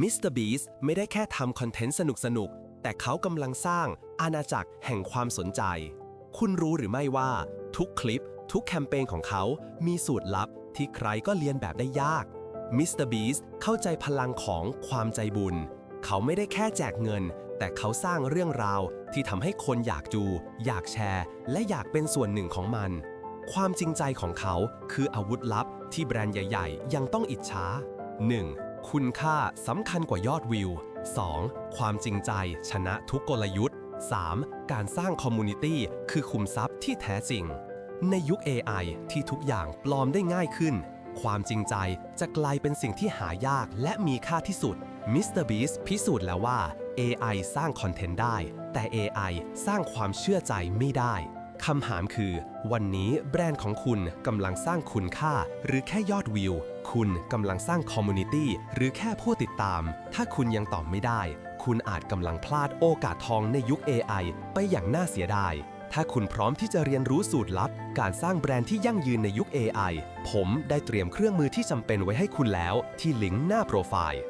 มิสเตอร์บีสไม่ได้แค่ทำคอนเทนต์สนุกๆ แต่เขากำลังสร้างอาณาจักรแห่งความสนใจ คุณรู้หรือไม่ว่า ทุกคลิป ทุกแคมเปญของเขามีสูตรลับที่ใครก็เรียนแบบได้ยากมิสเตอร์บีสเข้าใจพลังของความใจบุญ เขาไม่ได้แค่แจกเงิน แต่เขาสร้างเรื่องราวที่ทำให้คนอยากดู อยากแชร์ และอยากเป็นส่วนหนึ่งของมัน ความจริงใจของเขาคืออาวุธลับที่แบรนด์ใหญ่ ๆ ยังต้องอิจฉา 1. คุณค่าสำคัญกว่ายอดวิว 2. ความจริงใจชนะทุกกลยุทธ์ 3. การสร้างคอมมูนิตี้คือคุมทรัพย์ที่แท้จริง ในยุค AI ที่ทุกอย่างปลอมได้ง่ายขึ้น ความจริงใจจะกลายเป็นสิ่งที่หายากและมีค่าที่สุด Mr. Beast พิสูจน์แล้วว่า AI สร้างคอนเทนต์ได้ แต่ AI สร้างความเชื่อใจไม่ได้คำถามคือ วันนี้แบรนด์ของคุณกำลังสร้างคุณค่าหรือแค่ยอดวิว คุณกำลังสร้างคอมมูนิตี้หรือแค่ผู้ติดตาม ถ้าคุณยังตอบไม่ได้ คุณอาจกำลังพลาดโอกาสทองในยุค AI ไปอย่างน่าเสียดาย ถ้าคุณพร้อมที่จะเรียนรู้สูตรลับ การสร้างแบรนด์ที่ยั่งยืนในยุค AI ผมได้เตรียมเครื่องมือที่จำเป็นไว้ให้คุณแล้ว ที่ลิงก์หน้าโปรไฟล์